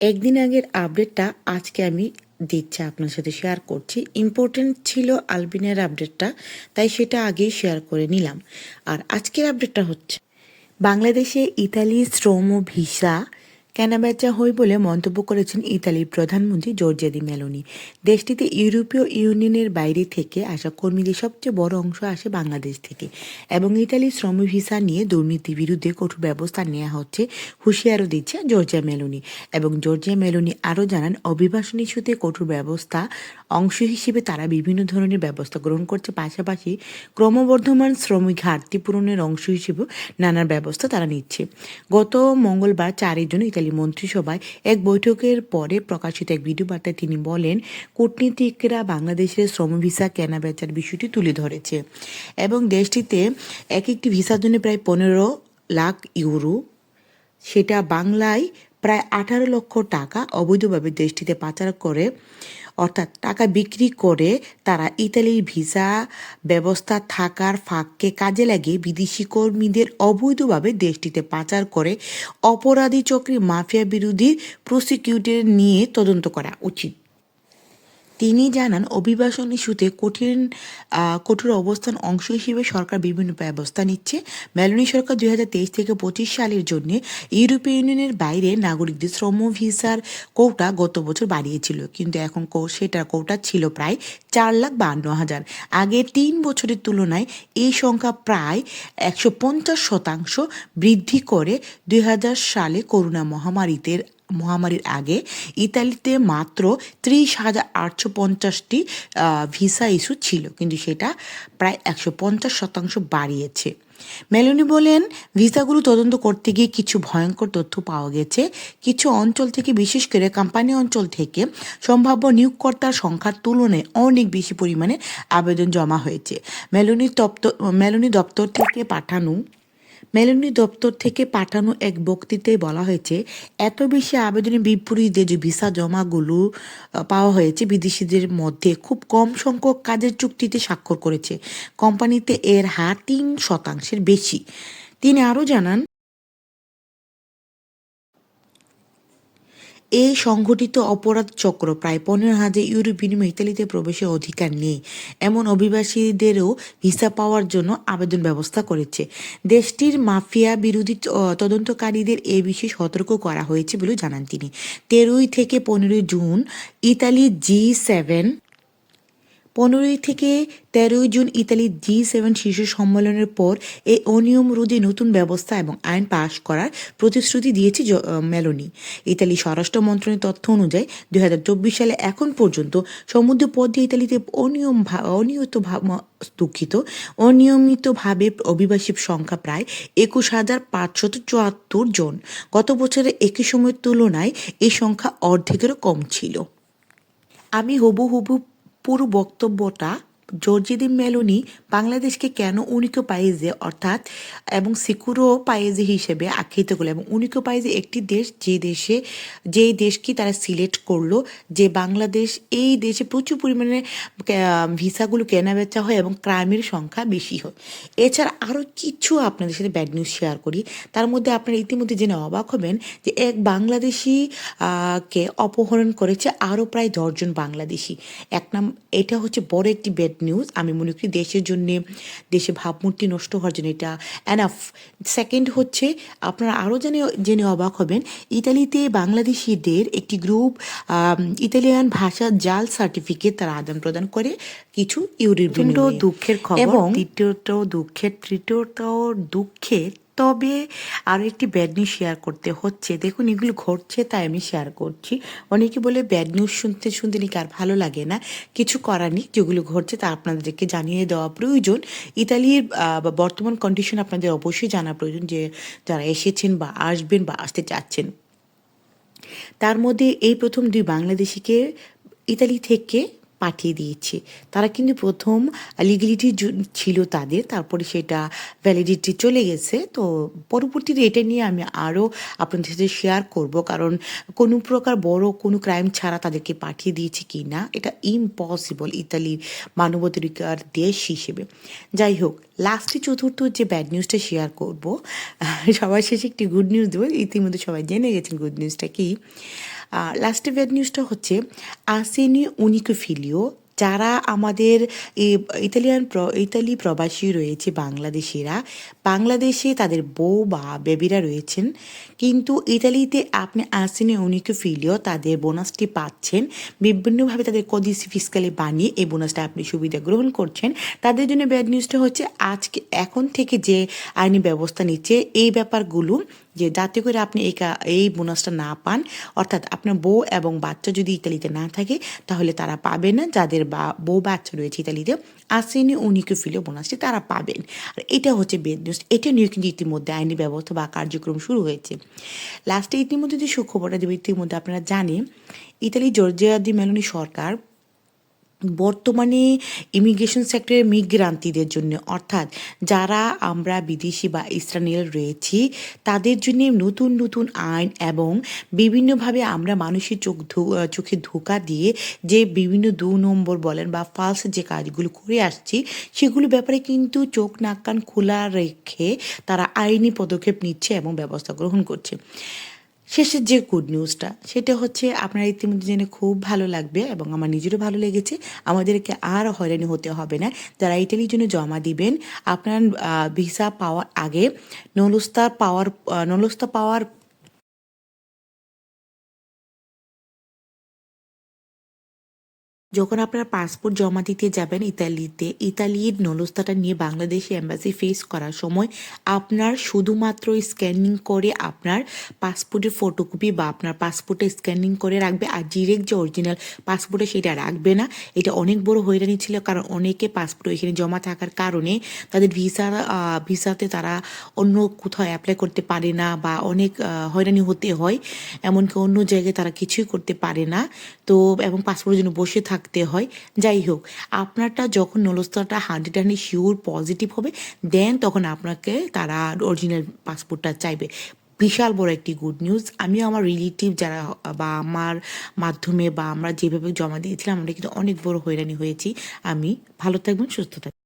একদিন আগের আপডেটটা আজকে আমি দিচ্ছি, আপনার সাথে শেয়ার করছি। ইম্পর্টেন্ট ছিল আলবিনের আপডেটটা তাই সেটা আগেই শেয়ার করে নিলাম। আর আজকের আপডেটটা হচ্ছে, বাংলাদেশে ইতালি শ্রম ভিসা কেনাবেচা হয় বলে মন্তব্য করেছেন ইতালির প্রধানমন্ত্রী জর্জেদি মেলোনি। দেশটিতে ইউরোপীয় ইউনিয়নের বাইরে থেকে আসা কর্মীদের সবচেয়ে বড় অংশ আসে বাংলাদেশ থেকে এবং ইতালির শ্রম ভিসা নিয়ে দুর্নীতির বিরুদ্ধে কঠোর ব্যবস্থা নেওয়া হচ্ছে হুঁশিয়ারও দিচ্ছে জর্জিয়া মেলোনি এবং জর্জিয়া মেলোনি আরও জানান, অভিবাসন ইস্যুতে কঠোর ব্যবস্থা অংশ হিসেবে তারা বিভিন্ন ধরনের ব্যবস্থা গ্রহণ করছে। পাশাপাশি ক্রমবর্ধমান শ্রমিক ঘাটতি পূরণের অংশ হিসেবেও নানান ব্যবস্থা তারা নিচ্ছে। গত মঙ্গলবার চারের জন্য ইতালি মন্ত্রিসভায় এক বৈঠকের পরে প্রকাশিত এক ভিডিও বার্তায় তিনি বলেন, কূটনীতিকরা বাংলাদেশের শ্রম ভিসা কেনা বেচার বিষয়টি তুলে ধরেছে এবং দেশটিতে এক একটি ভিসার জন্য প্রায় পনেরো লাখ ইউরো, সেটা বাংলায় প্রায় আঠারো লক্ষ টাকা অবৈধভাবে দেশটিতে পাচার করে অর্থাৎ টাকা বিক্রি করে তারা ইতালির ভিসা ব্যবস্থা থাকার ফাঁককে কাজে লাগিয়ে বিদেশি কর্মীদের অবৈধভাবে দেশটিতে পাচার করে অপরাধী চক্রী মাফিয়া বিরোধী প্রসিকিউটর নিয়ে তদন্ত করা উচিত। তিনি জানান, অভিবাসন ইস্যুতে কঠিন কঠোর অবস্থান অংশ হিসেবে সরকার বিভিন্ন ব্যবস্থা নিচ্ছে। মেলোনি সরকার দুই হাজার তেইশ থেকে পঁচিশ সালের জন্য ইউরোপীয় ইউনিয়নের বাইরে নাগরিকদের শ্রম ভিসার কোটা গত বছর বাড়িয়েছিল। কিন্তু এখন সেটার কোটা ছিল প্রায় চার লাখ বান্ন হাজার। আগে তিন বছরের তুলনায় এই সংখ্যা প্রায় একশো পঞ্চাশ শতাংশ বৃদ্ধি করে দুই হাজার সালে করোনা মহামারীতে মহামারীর আগে ইতালিতে মাত্র ত্রিশ হাজার আটশো পঞ্চাশটি ভিসা ইস্যু ছিল, কিন্তু সেটা প্রায় একশো পঞ্চাশ শতাংশ বাড়িয়েছে। মেলোনি বলেন, ভিসাগুলো তদন্ত করতে গিয়ে কিছু ভয়ঙ্কর তথ্য পাওয়া গেছে। কিছু অঞ্চল থেকে, বিশেষ করে কোম্পানি অঞ্চল থেকে, সম্ভাব্য নিয়োগকর্তার সংখ্যার তুলনায় অনেক বেশি পরিমাণে আবেদন জমা হয়েছে। মেলোনি দপ্তর মেলোনি দপ্তর থেকে পাঠানো মেলোনি দপ্তর থেকে পাঠানো এক বক্তৃতায় বলা হয়েছে, এত বেশি আবেদনের বিপরীতে যে ভিসা জমাগুলো পাওয়া হয়েছে বিদেশিদের মধ্যে খুব কম সংখ্যক কাজের চুক্তিতে স্বাক্ষর করেছে। কোম্পানিতে এর হার তিন শতাংশের বেশি। তিনি আরও জানান এই সংঘটিত অপরাধ চক্র প্রায় পনেরো হাজার ইউরো বিনিময়ে ইতালিতে প্রবেশের অধিকার নেই। এমন অভিবাসীদেরও ভিসা পাওয়ার জন্য আবেদন ব্যবস্থা করেছে। দেশটির মাফিয়া বিরোধী তদন্তকারীদের এ বিষয়ে সতর্ক করা হয়েছে বলে জানান তিনি। তেরোই থেকে পনেরোই জুন ইতালি জি সেভেন পনেরোই থেকে তেরোই জুন ইতালির জি সেভেন শীর্ষ সম্মেলনের পর এই অনিয়ম রোধে নতুন ব্যবস্থা এবং আইন পাশ করার প্রতিশ্রুতি দিয়েছে মেলোনি। ইতালি স্বরাষ্ট্র মন্ত্রণের তথ্য অনুযায়ী দুই হাজার চব্বিশ সালে এখন পর্যন্ত সমুদ্র পথ দিয়ে ইতালিতে অনিয়ম ভা- দুঃখিত, অনিয়মিতভাবে অভিবাসীর সংখ্যা প্রায় একুশ হাজার পাঁচশত চুয়াত্তর জন। গত বছরের একই সময়ের তুলনায় এই সংখ্যা অর্ধেকেরও কম ছিল। আমি হবু হবু পুরো বক্তব্যটা জর্জিদি মেলোনি বাংলাদেশকে কেন উনিকো পাইজে, অর্থাৎ, এবং সিকুরো পাইজে হিসেবে আখ্যায়িত করল, এবং উনিকো পাইজে একটি দেশ যে দেশে যেই দেশকে তারা সিলেক্ট করল, যে বাংলাদেশ, এই দেশে প্রচুর পরিমাণে ভিসাগুলো কেনা বেচা হয় এবং ক্রাইমের সংখ্যা বেশি হয়। এছাড়া আরও কিছু আপনাদের সাথে ব্যাড নিউজ শেয়ার করি। তার মধ্যে আপনারা ইতিমধ্যে জেনে অবাক হবেন যে এক বাংলাদেশি কে অপহরণ করেছে আরও প্রায় দশজন বাংলাদেশি। এক নাম, এটা হচ্ছে বড় একটি ব্যাড নিউজ আমি মনে করি দেশের জন্যে দেশে ভাবমূর্তি নষ্ট হওয়ার জন্য এটা অ্যানাফ সেকেন্ড হচ্ছে আপনারা আরও জেনে জেনে অবাক হবেন ইতালিতে বাংলাদেশিদের একটি গ্রুপ ইতালিয়ান ভাষা জাল সার্টিফিকেট তারা আদান প্রদান করে কিছু ইউরির দুঃখের খবর এবং দ্বিতীয়ত দুঃখের তৃতীয়ত দুঃখের তবে আরও একটি ব্যাড নিউজ শেয়ার করতে হচ্ছে। দেখুন, এগুলো ঘটছে, তাই আমি শেয়ার করছি। অনেকে বলে ব্যাড নিউজ শুনতে শুনতে নাকি আর ভালো লাগে না। কিছু করার নেই, যেগুলো ঘটছে তা আপনাদেরকে জানিয়ে দেওয়া প্রয়োজন। ইতালির বর্তমান কন্ডিশন আপনাদের অবশ্যই জানা প্রয়োজন যে যারা এসেছেন বা আসবেন বা আসতে চাচ্ছেন। তার মধ্যে এই প্রথম দুই বাংলাদেশিকে, ইতালি থেকে পাঠিয়ে দিয়েছে। তারা কিন্তু প্রথম লিগালিটি ছিল তাদের, তারপরে সেটা ভ্যালিডিটি চলে গেছে। তো পরবর্তীতে এটা নিয়ে আমি আরও আপনাদের সাথে শেয়ার করব, কারণ কোনো প্রকার বড় কোনো ক্রাইম ছাড়া তাদেরকে পাঠিয়ে দিয়েছে কি না, এটা ইম্পসিবল ইতালির মানবাধিকার দেশ হিসেবে। যাই হোক লাস্টে চতুর্থ যে ব্যাড নিউজটা শেয়ার করব, সবার শেষে একটি গুড নিউজ দেবো। ইতিমধ্যে সবাই জেনে গেছেন গুড নিউজটা কি। লাস্টে ব্যাড নিউজটা হচ্ছে, আসেনি উনিকোফিলিও, যারা আমাদের ইতালিয়ান ইতালি প্রবাসী রয়েছে, বাংলাদেশিরা। বাংলাদেশে তাদের বউ বা বেবিরা রয়েছেন, কিন্তু ইতালিতে আপনি আসেনি উনিকোফিলিও, তাদের বোনাসটি পাচ্ছেন। বিভিন্নভাবে তাদের কদিসি ফিসকালে বানিয়ে এই বোনাসটা আপনি সুবিধা গ্রহণ করছেন। তাদের জন্য ব্যাড নিউজটা হচ্ছে, আজকে, এখন থেকে যে আইনি ব্যবস্থা নিচ্ছে, এই ব্যাপারগুলো যে যাতে করে আপনি এই এই বোনাসটা না পান, অর্থাৎ আপনার বউ এবং বাচ্চা যদি ইতালিতে না থাকে, তাহলে তারা পাবে না। যাদের বা বউ বাচ্চা রয়েছে ইতালিতে, আসেনি উনিকে ফিলিও বোনাসটি তারা পাবেন। আর এটা হচ্ছে বেদ নিউজ এটা নিয়ে কিন্তু ইতিমধ্যে আইনি ব্যবস্থা বা কার্যক্রম শুরু হয়েছে। লাস্টে ইতিমধ্যে যে সুখবরটা দেবে, ইতিমধ্যে আপনারা জানেন, ইতালি জর্জিয়া দি মেলোনি সরকার বর্তমানে ইমিগ্রেশন সেক্টরে মিগ্রান্তিদের জন্য, অর্থাৎ যারা আমরা বিদেশি বা ইসরায়েল রয়েছি, তাদের জন্য নতুন নতুন আইন এবং বিভিন্নভাবে আমরা মানুষের চোখ চোখে ধোকা দিয়ে যে বিভিন্ন দু নম্বর বলেন বা ফালস যে কাজগুলো করে আসছি, সেগুলো ব্যাপারে কিন্তু চোখ, নাক, কান খোলা রেখে তারা আইনি পদক্ষেপ নিচ্ছে এবং ব্যবস্থা গ্রহণ করছে। শেষের যে গুড নিউজটা সেটা হচ্ছে আপনারা ইতিমধ্যে জেনে খুব ভালো লাগবে এবং আমার নিজেরও ভালো লেগেছে। আমাদেরকে আর হয়রানি হতে হবে না। যারা ইটালির জন্য জমা দিবেন, আপনার ভিসা পাওয়ার আগে, নলস্তা পাওয়ার নলস্তা পাওয়ার যখন আপনার পাসপোর্ট জমা দিতে যাবেন ইতালিতে, ইতালির নলস্তাটা নিয়ে বাংলাদেশি এম্বাসি ফেস করার সময় আপনার শুধুমাত্র স্ক্যানিং করে আপনার পাসপোর্টের ফটোকপি বা আপনার পাসপোর্টে স্ক্যানিং করে রাখবে আর ডিরেক্ট যে অরিজিনাল পাসপোর্টে সেটা রাখবে না। এটা অনেক বড় হয়রানি ছিল কারণ অনেকে পাসপোর্ট এখানে জমা থাকার কারণে তাদের ভিসা ভিসাতে তারা অন্য কোথাও অ্যাপ্লাই করতে পারে না বা অনেক হয়রানি হতে হয়। এমনকি অন্য জায়গায় তারা কিছুই করতে পারে না। তো, এবং পাসপোর্টের জন্য বসে থাকতে হয়। যাই হোক, আপনারটা যখন নলস্তাটা হান্ড্রেড হান্ড্রেড শিওর পজিটিভ হবে দেন তখন আপনাকে তারা অরিজিনাল পাসপোর্টটা চাইবে। বিশাল বড় একটি গুড নিউজ আমিও আমার রিলেটিভ যারা, বা আমার মাধ্যমে বা আমরা যেভাবে জমা দিয়েছিলাম, আমরা কিন্তু অনেক বড় হয়রানি হয়েছি। আমি ভালো থাকবেন, সুস্থ থাকবেন।